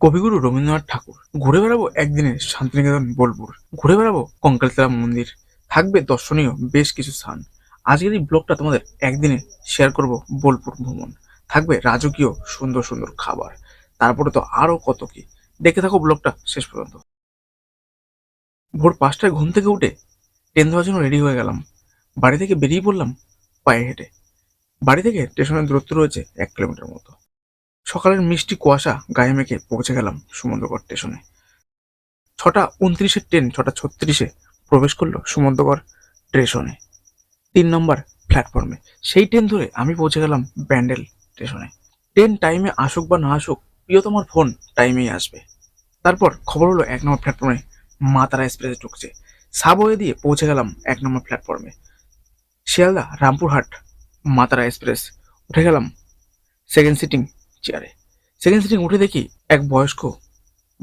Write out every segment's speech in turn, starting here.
কবিগুরু রবীন্দ্রনাথ ঠাকুর। ঘুরে বেড়াবো একদিনে শান্তিনিকেতন, বোলপুর। ঘুরে বেড়াবো কঙ্কালতলা মন্দির। থাকবে দর্শনীয় বেশ কিছু স্থান। আজকের এই ব্লগটা তোমাদের একদিনে শেয়ার করব বোলপুর ভ্রমণ। থাকবে রাজকীয় সুন্দর সুন্দর খাবার। তারপরে তো আরও কত কি। দেখে থাকো ব্লগটা শেষ পর্যন্ত। ভোর পাঁচটায় ঘুম থেকে উঠে ট্রেন ধরার জন্য রেডি হয়ে গেলাম। বাড়ি থেকে বেরিয়ে পড়লাম পায়ে হেঁটে। বাড়ি থেকে স্টেশনের দূরত্ব রয়েছে এক কিলোমিটার মতো। সকালের মিষ্টি কুয়াশা গায়ে মেখে পৌঁছে গেলাম সুমন্দগড় স্টেশনে। ছটা উনত্রিশের ট্রেন, ছটা ছত্রিশে প্রবেশ করল সুমন্দগড় স্টেশনে। তিন নম্বর প্ল্যাটফর্মে। সেই ট্রেন ধরে আমি পৌঁছে গেলাম ব্যান্ডেল স্টেশনে। ট্রেন টাইমে আসুক বা না আসুক, প্রিয়তমার ফোন টাইমেই আসবে। তারপর খবর হলো এক নম্বর প্ল্যাটফর্মে মা তারা এক্সপ্রেসে ঢুকছে। সাবওয়ে দিয়ে পৌঁছে গেলাম এক নম্বর প্ল্যাটফর্মে। শিয়ালদা, রামপুরহাট মা তারা এক্সপ্রেস। উঠে গেলাম সেকেন্ড সিটিং চেয়ারে। সেকেন্ড সিটিং উঠে দেখি এক বয়স্ক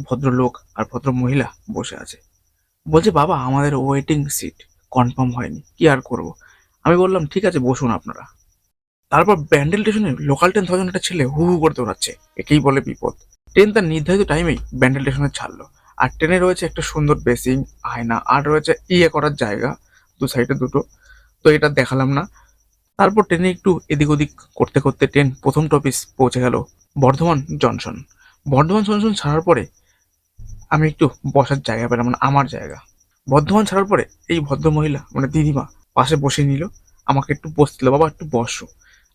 ভদ্রলোক আর ভদ্র মহিলা বসে আছে। বলছে, বাবা, আমাদের ওয়েটিং সিট কনফার্ম হয়নি। কি আর করব? আমি বললাম, ঠিক আছে, বসুন আপনারা। তারপর ব্যান্ডেল স্টেশনে লোকাল ট্রেন ধরার জন্য একটা ছেলে হু হু করে দৌড়াচ্ছে। একেই বলে বিপদ। ট্রেন তার নির্ধারিত টাইমেই ব্যান্ডেল স্টেশনে ছাড়লো। আর ট্রেনে রয়েছে একটা সুন্দর বেসিং আয়না, আর রয়েছে ইয়ে করার জায়গা, দু সাইডে দুটো। তো এটা দেখালাম না। তারপর ট্রেনে একটু এদিক ওদিক করতে করতে ট্রেন প্রথম টপিস পৌঁছে গেল বর্ধমান জংশন। বর্ধমান জংশন ছাড়ার পরে আমি একটু বসার জায়গা পেলাম মানে আমার জায়গা। বর্ধমান ছাড়ার পরে এই ভদ্র মহিলা মানে দিদিমা পাশে বসে নিল, আমাকে একটু বসছিল বাবা, একটু বসো।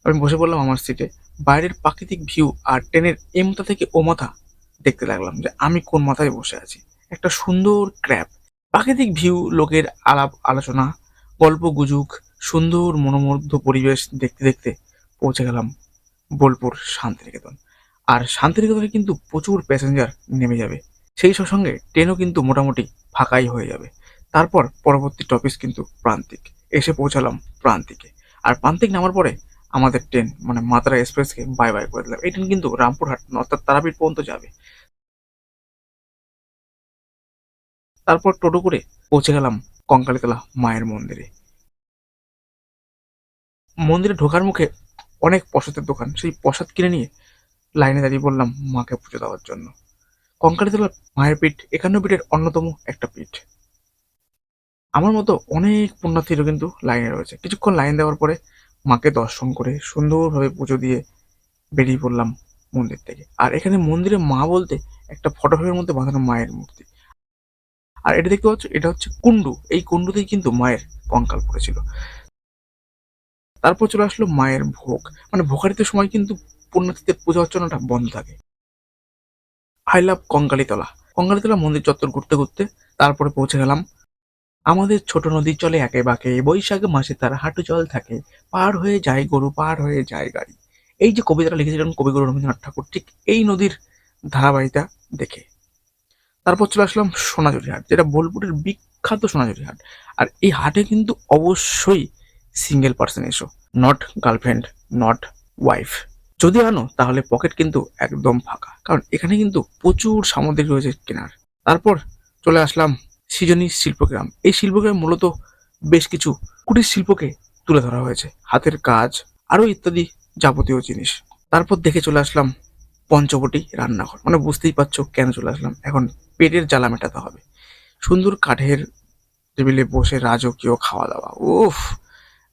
আমি বসে পড়লাম আমার সিটে বাইরের প্রাকৃতিক ভিউ আর ট্রেনের এ মাথা থেকে ও মাথা দেখতে লাগলাম যে আমি কোন মাথায় বসে আছি। একটা সুন্দর ক্র্যাপ প্রাকৃতিক ভিউ লোকের আলাপ আলোচনা গল্প গুজুক সুন্দর মনোমুগ্ধ পরিবেশ দেখতে দেখতে পৌঁছে গেলাম বোলপুর শান্তিনিকেতন। আর শান্তিনিকেতনে কিন্তু প্রচুর প্যাসেঞ্জার নেমে যাবে। সেই সঙ্গে ট্রেনও কিন্তু মোটামুটি ফাঁকাই হয়ে যাবে। তারপর পরবর্তী টপিস কিন্তু প্রান্তিক। এসে পৌঁছালাম প্রান্তিকে। আর প্রান্তিক নামার পরে আমাদের ট্রেন মানে মাত্রা এক্সপ্রেসকে বাই বাই করে দিলাম। এই ট্রেন কিন্তু রামপুরহাট অর্থাৎ তারাপীঠ পর্যন্ত যাবে। তারপর টোটো করে পৌঁছে গেলাম কঙ্কালীতলা মায়ের মন্দিরে। মন্দিরে ঢোকার মুখে অনেক প্রসাদের দোকান। সেই প্রসাদ কিনে নিয়ে লাইনে দাঁড়িয়ে বললাম, মাকে পুজো দেওয়ার জন্য। কঙ্কালীতলা মায়ের পীঠ একান্ন পীঠের অন্যতম একটা পীঠ। আমার মতো অনেক পুণ্যার্থীরও কিন্তু লাইনে রয়েছে। কিছুক্ষণ লাইন দেওয়ার পরে মাকে দর্শন করে সুন্দরভাবে পুজো দিয়ে বেরিয়ে পড়লাম মন্দির থেকে। আর এখানে মন্দিরে মা বলতে একটা ফটো ফ্রেমের মধ্যে বাঁধানো মায়ের মূর্তি। আর এটা দেখতে পাচ্ছ? এটা হচ্ছে কুণ্ডু। এই কুণ্ডুতেই কিন্তু মায়ের কঙ্কাল পড়েছিল। তারপর চলে আসলো মায়ের ভোগ। মানে ভোগারিতে সময় কিন্তু পুণ্যার্থীদের পূজা অর্চনাটা বন্ধ থাকে। I love Kankalitala. কঙ্কালীতলা মন্দির চত্বর ঘুরতে ঘুরতে তারপরে পৌঁছে গেলাম। আমাদের ছোট নদী চলে একে বাঁকে, বৈশাখ মাসে তার হাঁটু জল থাকে। পার হয়ে যায় গরু, পার হয়ে যায় গাড়ি। এই যে কবিতাটা লিখেছিলেন কবিগুরু রবীন্দ্রনাথ ঠাকুর, ঠিক এই নদীর ধারাবাহিকতা দেখে। তারপর চলে আসলাম সোনাঝুরি হাট, যেটা বোলপুরের বিখ্যাত সোনাঝুরি হাট। আর এই হাটে কিন্তু অবশ্যই সিঙ্গেল পার্সন এসো নট গার্লফ্রেন্ড নট ওয়াইফ যদি আনো, তাহলে পকেট কিন্তু একদম ফাঁকা। কারণ এখানে কিন্তু প্রচুর সামুদ্রিক রয়েছে কেনার। তারপর চলে আসলাম সৃজনী শিল্পগ্রাম। এই শিল্পগ্রাম মূলত বেশ কিছু কুটির শিল্পকে তুলে ধরা হয়েছে। হাতের কাজ আরও ইত্যাদি যাবতীয় জিনিস। তারপর দেখে চলে আসলাম পঞ্চবটি রান্নাঘর। মানে বুঝতেই পারছ কেন চলে আসলাম। এখন পেটের জ্বালা মেটাতে হবে। সুন্দর কাঠের টেবিলে বসে রাজকীয় খাওয়া দাওয়া। উফ!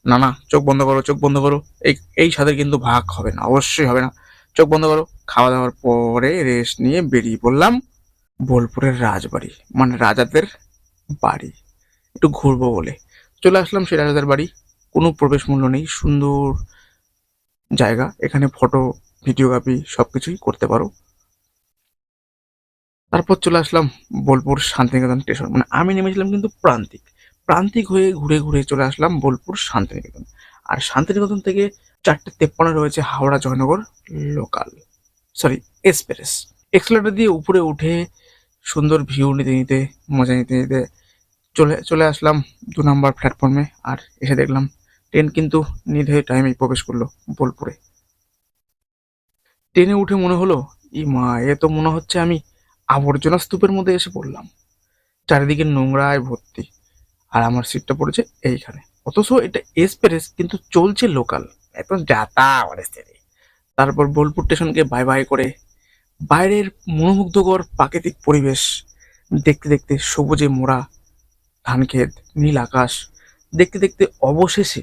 না না, চোখ বন্ধ করো, চোখ বন্ধ করো। এই এই স্বাদের কিন্তু ভাগ হবে না, অবশ্যই হবে না। চোখ বন্ধ করো। খাওয়া দাওয়ার পরে রেস্ট নিয়ে বেরিয়ে পড়লাম বোলপুরের রাজবাড়ি মানে রাজাদের বাড়ি। একটু ঘুরবো বলে। চলে আসলাম সেই রাজাদের বাড়ি। কোনো প্রবেশ মূল্য নেই, সুন্দর জায়গা। এখানে ফটো ভিডিওগ্রাফি সব কিছুই করতে পারো। তারপর চলে আসলাম বোলপুর শান্তিনিকেতন স্টেশন মানে আমি নেমেছিলাম কিন্তু প্রান্তিক। প্রান্তিক হয়ে ঘুরে ঘুরে চলে আসলাম বোলপুর শান্তিনিকেতন। আর শান্তিনিকেতন থেকে চারটে তেপ্পান্ন রয়েছে Howrah Jaynagar local sorry express escalator দিয়ে উপরে উঠে সুন্দর ভিউ নিতে নিতে, মজা নিতে নিতে চলে চলে আসলাম দু নম্বর প্ল্যাটফর্মে আর এসে দেখলাম ট্রেন কিন্তু নির্ধারিত টাইমেই প্রবেশ করল বোলপুরে। ট্রেনে উঠে মনে হলো, ই মা, এ তো মনে হচ্ছে আমি আবর্জনা স্তূপের মধ্যে এসে পড়লাম। চারিদিকে নোংরায় ভর্তি। আর আমার সিটটা পড়েছে এইখানে। অথচ এটা এক্সপ্রেস কিন্তু চলছে লোকাল একদম যাতা স্থিতি তারপর বোলপুর স্টেশনকে বাই বাই করে বাইরের মনোমুগ্ধকর প্রাকৃতিক পরিবেশ দেখতে দেখতে সবুজে মোড়া ধানক্ষেত, নীল আকাশ, দেখতে দেখতে অবশেষে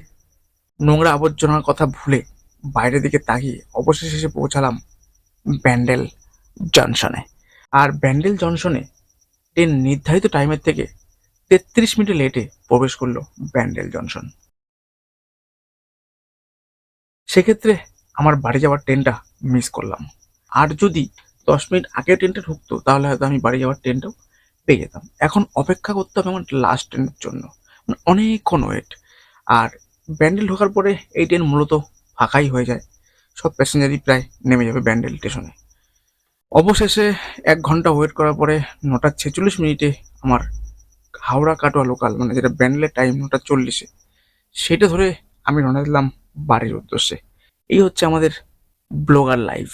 নোংরা আবর্জনার কথা ভুলে বাইরের দিকে তাকিয়ে অবশেষে এসে পৌঁছালাম ব্যান্ডেল জংশনে। আর ব্যান্ডেল জংশনে ট্রেন নির্ধারিত টাইমের থেকে তেত্রিশ মিনিট লেটে প্রবেশ করল ব্যান্ডেল জনসন। সেক্ষেত্রে আমার বাড়ি যাওয়ার ট্রেনটা মিস করলাম। আর যদি দশ মিনিট আগে ট্রেনটা ঢুকতো, তাহলে হয়তো আমি বাড়ি যাওয়ার ট্রেনটাও পেয়ে যেতাম। এখন অপেক্ষা করতে হবে আমার লাস্ট ট্রেনের জন্য। মানে অনেকক্ষণ ওয়েট আর ব্যান্ডেল ঢোকার পরে এই ট্রেন মূলত ফাঁকাই হয়ে যায়। সব প্যাসেঞ্জারই প্রায় নেমে যাবে ব্যান্ডেল স্টেশনে অবশেষে এক ঘণ্টা ওয়েট করার পরে নটা ছেচল্লিশ মিনিটে আমার হাওড়া কাটোয়া লোকাল মানে যেটা ব্যান্ডেলের টাইম নটা চল্লিশে, সেটা ধরে আমি রওনা দিলাম বাড়ির উদ্দেশ্যে। এই হচ্ছে আমাদের ব্লগার লাইভ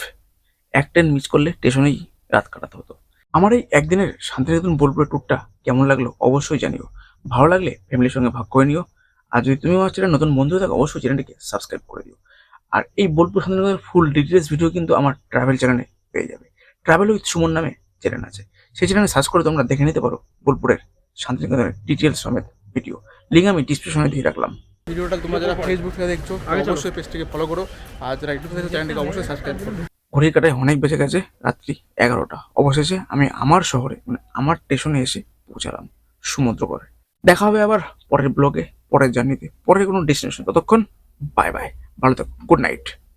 এক ট্রেন মিস করলে স্টেশনেই রাত কাটাতে হতো। আমার এই একদিনের শান্তিনিকেতন বোলপুরের ট্যুরটা কেমন লাগল অবশ্যই জানিও। ভালো লাগলে ফ্যামিলির সঙ্গে ভাগ করে নিও। আর যদি তুমি আমার চ্যানেল নতুন বন্ধু থাকো, অবশ্যই চ্যানেলটিকে সাবস্ক্রাইব করে দিও। আর এই বোলপুর শান্তিনিকেতনের ফুল ডিটেলস ভিডিও কিন্তু আমার ট্রাভেল চ্যানেলে পেয়ে যাবে। ট্রাভেল উইথ সুমন নামে চ্যানেল আছে। সেই চ্যানেলে সার্চ করে তোমরা দেখে নিতে পারো বোলপুরের শান্তিনিকেতনের ডিটেলস সমেত ভিডিও লিঙ্ক আমি ডিসক্রিপশনে দিয়ে রাখলাম। ভিডিওটা তোমরা যারা ফেসবুক থেকে দেখছ অবশ্যই পেজটিকে ফলো করো। আর যারা ইউটিউব থেকে চ্যানেলটিকে অবশ্যই সাবস্ক্রাইব করো। ঘড়ির কাটায় অনেক বেঁচে গেছে রাত্রি এগারোটা। অবশেষে আমি আমার শহরে মানে আমার স্টেশনে এসে পৌঁছালাম সমুদ্র করে দেখা হবে আবার পরের ব্লগে পরের জার্নিতে পরের কোনো ডেস্টিনেশন ততক্ষণ বাই বাই ভালো থাকো। Good night